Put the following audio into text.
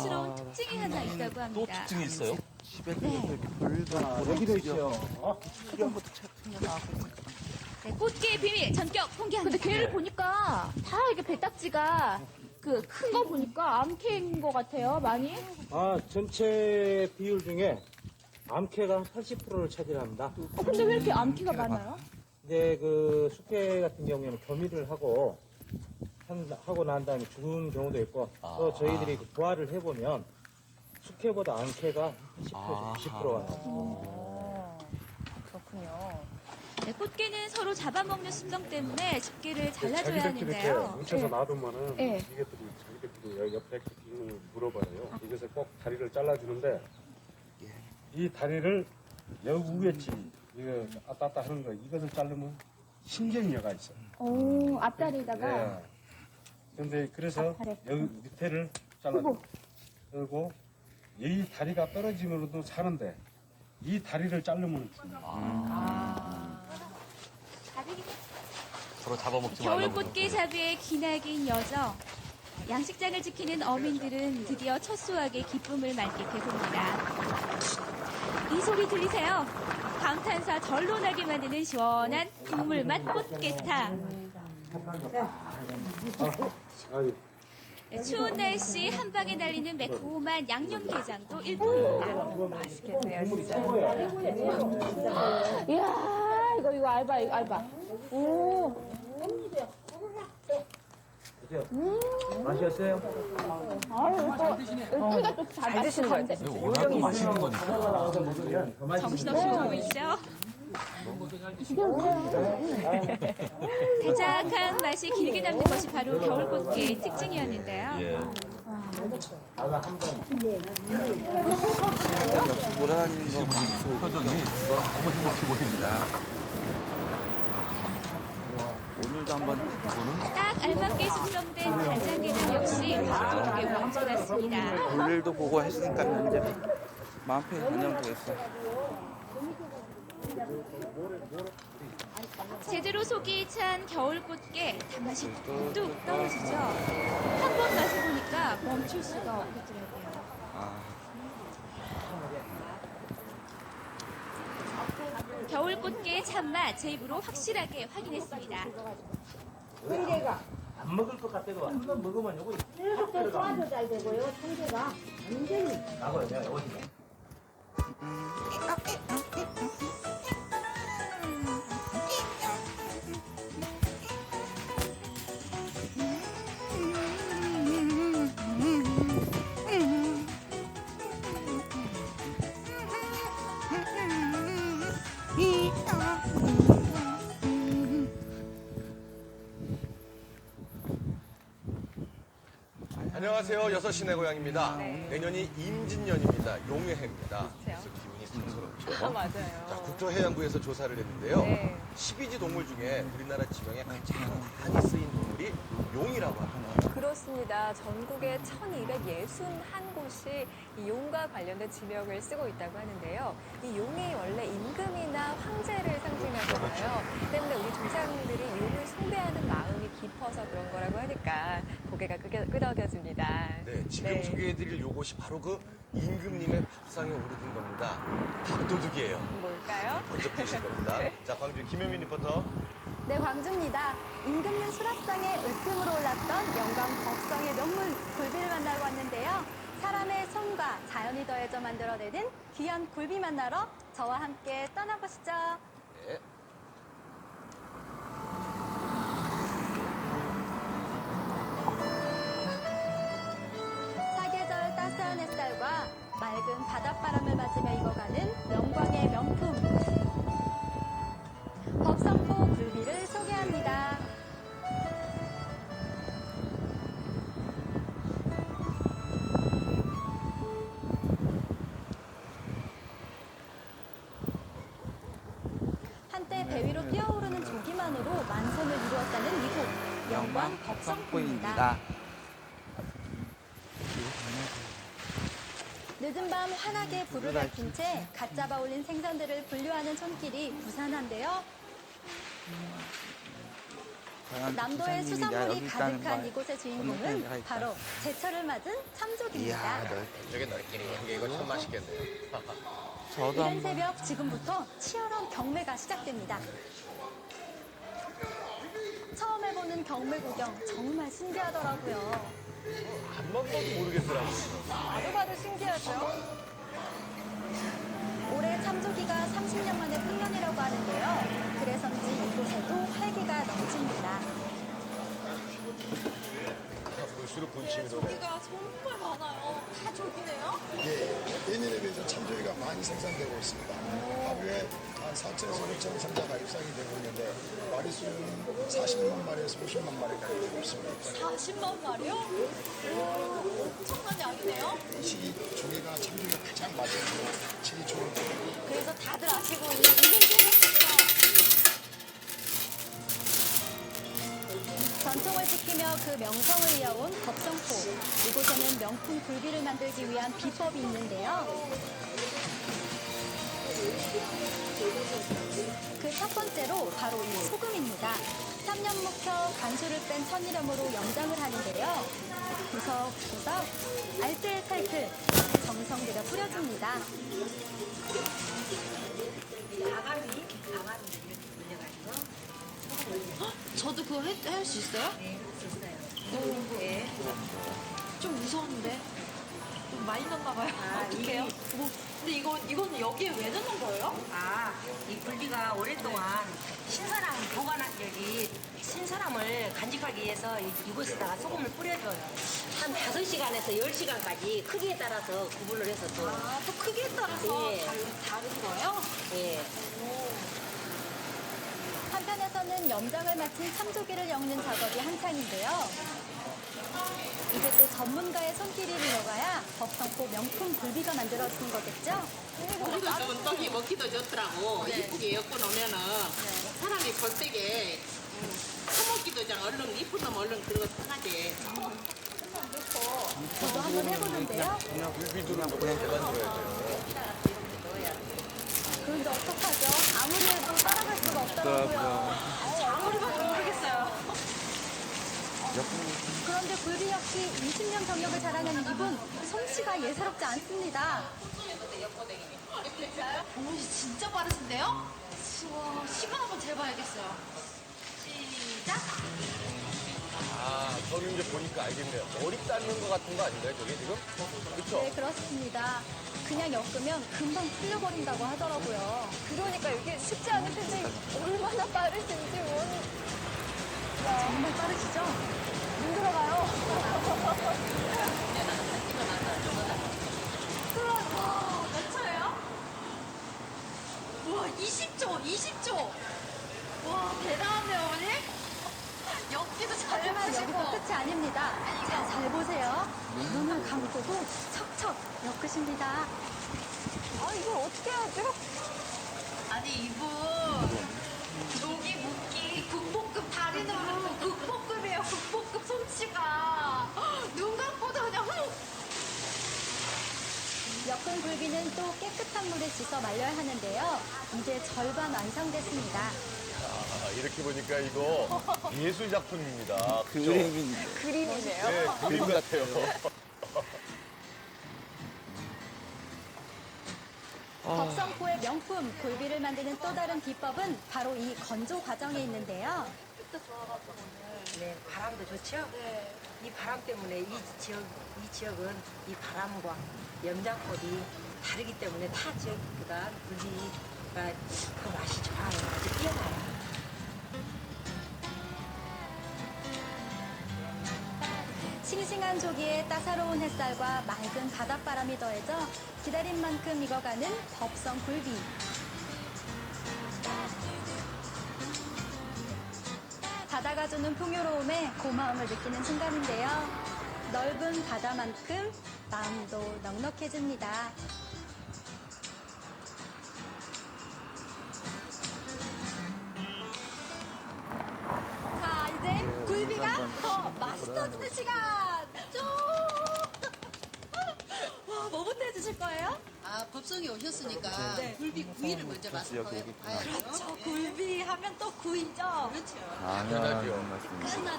고급스러운 특징이 하나 있다고 또 합니다. 특징이 있어요? 여기도 있죠. 네, 꽃게의 비밀 전격 공개합니다. 근데 걔를 보니까 다 이게 배딱지가 그 큰 거 보니까 암캐인 것 같아요, 많이. 아, 전체 비율 중에 암캐가 한 80%를 차지합니다. 어, 근데 왜 이렇게 암캐가 많아요? 근데 그 숙회 같은 경우에는 겸이를 하고 한, 하고 난 다음에 죽은 경우도 있고 또 저희들이 그 부화를 해보면 숙회보다 암캐가 10%, 아. 20%가 나와요. 어, 그렇군요. 네, 꽃게는 서로 잡아먹는 습성 때문에 집게를 잘라줘야 자기들끼리 이렇게 하는데요. 뭉쳐서 놔두면은 네. 이것들이 자기들끼리 옆에 기운을 물어봐요. 이것을 꼭 다리를 잘라주는데 이 다리를 여기 위에치 이거 아따 아따 하는 거 이것을 자르면 신경이가 있어. 오, 앞다리에다가. 네. 근데 그래서. 여기 밑에를 잘라줘. 그리고 이 다리가 떨어지면도 사는데 이 다리를 자르면 서로 잡아먹지 겨울 말라고. 꽃게 잡이의 기나긴 여정. 양식장을 지키는 어민들은 드디어 첫 수확의 기쁨을 만끽해봅니다. 이 소리 들리세요? 감탄사 절로 나게 만드는 시원한 국물 맛 꽃게탕. 아유, 네, 추운 날 씨 한 방에 날리는 매콤한 양념게장도 일품입니다. 맛있겠네요, 진짜. 이야, 이거, 이거 알바, 이거 알바. 오, 맛이었어요? 아유, 이거. 키가 또잘 드시는 거 같아. 워낙 맛있는 거니까. 정신없이 보고 있죠? 달짝한 맛이 길게 남는 것이 바로 겨울 꽃게의 특징이었는데요. 예. 표정이 너무 행복해 보입니다. 오늘도 한번 이거는 딱 알맞게 숙성된 간장게장 역시 왕자 같습니다. 볼일도 보고 했으니까 이제 마음 편히 다녀보겠어. 제대로 속이 찬 겨울 꽃게 단맛이 뚝뚝 떨어지죠. 한번 맛을 보니까 멈출 수가 없겠더라고요. 겨울 꽃게의 참맛 제 입으로 확실하게 확인했습니다. 안 먹을 것 같아도 한번 먹으면 요거 계속 소화도 잘 되고요. 통제가 완전히 나가요. 내가 어디 안녕하세요. 6시 내 고향입니다. 내년이 임진년입니다. 용해입니다. 그래서 기운이 상스럽죠. 아, 맞아요. 자, 국토해양부에서 조사를 했는데요. 네. 12지 동물 중에 우리나라 지명에 가장 많이 쓰인 동물이 용이라고 합니다. 그렇습니다. 전국에 1261곳이 이 용과 관련된 지명을 쓰고 있다고 하는데요. 이 용이 원래 임금이나 황제를 상징하잖아요. 때문에 우리 조상들이 용을 숭배하는 마음이 깊어서 그런 거라고 하니까 고개가 끄겨, 끄덕여집니다. 네, 지금 네. 소개해드릴 요것이 바로 그 임금님의 밥상에 오르는 겁니다. 밥도 둑이에요. 뭘까요? 먼저 보실 겁니다. 자, 광주 김혜민 리포터. 네, 광주입니다. 임금님 수락상에 으뜸으로 올랐던 영광 덕성의 명물 굴비를 만나러 왔는데요. 사람의 손과 자연이 더해져 만들어내는 귀한 굴비 만나러 저와 함께 떠나보시죠. 네. 사계절 따스한 햇살과 맑은 바닷바람을 맞으며 익어가는 영광의 명품. 법성포 굴비를 소개합니다. 한때 배 위로 뛰어오르는 조기만으로 만선을 이루었다는 이곳 영광 법성포입니다. 늦은 밤 환하게 불을 밝힌 채 갓 잡아 올린 생선들을 분류하는 손길이 부산한데요. 남도의 수산물이 가득한 걸 이곳의 주인공은. 바로 제철을 맞은 참조기입니다. 너 저게 넓기는 게 이거 참 맛있겠네요. 이른 새벽 지금부터 치열한 경매가 시작됩니다. 해보는 경매 구경 정말 신기하더라고요. 한번 봐도 모르겠더라고요. 봐도 봐도 신기하죠. 올해 참조기가 30년 만에 풍년이라고 하는데요. 그래서인지 이곳에도 활기가 넘칩니다. 볼수록 군침이 도네. 고기가 정말 많아요. 다 조기네요. 예, 예년에 비해서 참조기가 많이 생산되고 있습니다. 4천에서 5천 상자가 입상이 되고 있는데 마리수는 40만 마리에서 50만 마리까지 되고 있습니다. 40만 마리요? 오, 엄청난 양이네요. 이 시기 조개가 참조기가 가장 맛있고 질이 좋은 거예요. 그래서 다들 아시고 이 이름도 전통을 지키며 그 명성을 이어온 법성포. 이곳에는 명품 굴비를 만들기 위한 비법이 있는데요. 그 첫 번째로 바로 이 소금입니다. 3년 묵혀 간수를 뺀 천일염으로 염장을 하는데요. 구석구석 알뜰살뜰 정성 들여 뿌려줍니다. 저도 그거 할 수 있어요? 네, 있어요. 좀 무서운데. 좀 많이 넣나 봐요. 어떡해요? 뭐, 근데 이거, 이건 여기에 왜 넣는 거예요? 아, 이 굴비가 오랫동안 신선함 보관한 여기 신선함을 간직하기 위해서 이- 이곳에다가 소금을 뿌려줘요. 한 5시간에서 10시간까지 크기에 따라서 구분을 해서 또. 아, 또 크기에 따라서 네. 다른, 다른 거예요? 예. 한편에서는 염장을 마친 참조기를 엮는 작업이 한창인데요. 이제 또 전문가의 손길이 들어가야 법성포 명품 굴비가 만들어지는 거겠죠? 우리가 좀 떡이 먹기도 좋더라고. 이쁘게 엮고 놓으면은 사람이 볼 때게 음, 처먹기도 잘 얼른 이쁜 놈 얼른 그런 거 편하지. 저도 한번 해보는데요. 그냥 굴비두를 좀 이렇게 만들어야 돼요. 그런데 어떡하죠? 아무리 해도 따라갈 수가 없더라고요. 아무리 봐도. 그런데 굴비 역시 20년 경력을 자랑하는 이분 솜씨가 예사롭지 않습니다. 어머니 진짜 빠르신데요? 우와, 시간 한번 재봐야겠어요. 시작! 아, 저는 이제 보니까 알겠네요. 머리 따는 것 같은 거 아닌가요, 저게 지금? 그쵸? 네, 그렇습니다. 그냥 엮으면 금방 풀려버린다고 하더라고요. 그러니까 이게 쉽지 않은 텐데 얼마나 빠르신지 원 정말 빠르시죠? 눈 들어가요. 와, 몇 초예요? 우와, 20초, 20초! 와, 대단한데요, 어머니? 엮기도 잘 하지만 마시고. 여기서 끝이 아닙니다. 자, 잘 보세요. 눈을 감고도 척척 엮으십니다. 아, 이걸 어떻게 하죠? 아니, 이분, 조기 솜씨가. 눈 감고도 그냥 훅! 엮은 굴비는 또 깨끗한 물에 씻어 말려야 하는데요. 이제 절반 완성됐습니다. 아, 이렇게 보니까 이거 예술 작품입니다. 그죠? 그림인데 그림이네요. 네, 그림 같아요. 법성포의 명품 굴비를 만드는 또 다른 비법은 바로 이 건조 과정에 있는데요. 네, 바람도 좋죠? 이 바람 때문에 이 지역, 이 지역은 이 바람과 염장골이 다르기 때문에 타 지역보다 굴비가 그 맛이 좋아요. 아주 뛰어나요. 싱싱한 조기에 따사로운 햇살과 맑은 바닷바람이 더해져 기다린 만큼 익어가는 법성 굴비. 바다가 주는 풍요로움에 고마움을 느끼는 순간인데요. 넓은 바다만큼 마음도 넉넉해집니다. 자, 이제 굴비가 더 맛있어지는 시간! 쭉! 와, 뭐부터 해주실 거예요? 아 법성에 오셨으니까 네. 굴비 구이를 먼저 맛을 봐야-. 봐야죠. 그렇죠. 굴비 하면 또 구이죠. 그렇죠. 아, 당연하죠. 말씀이시죠. 끝난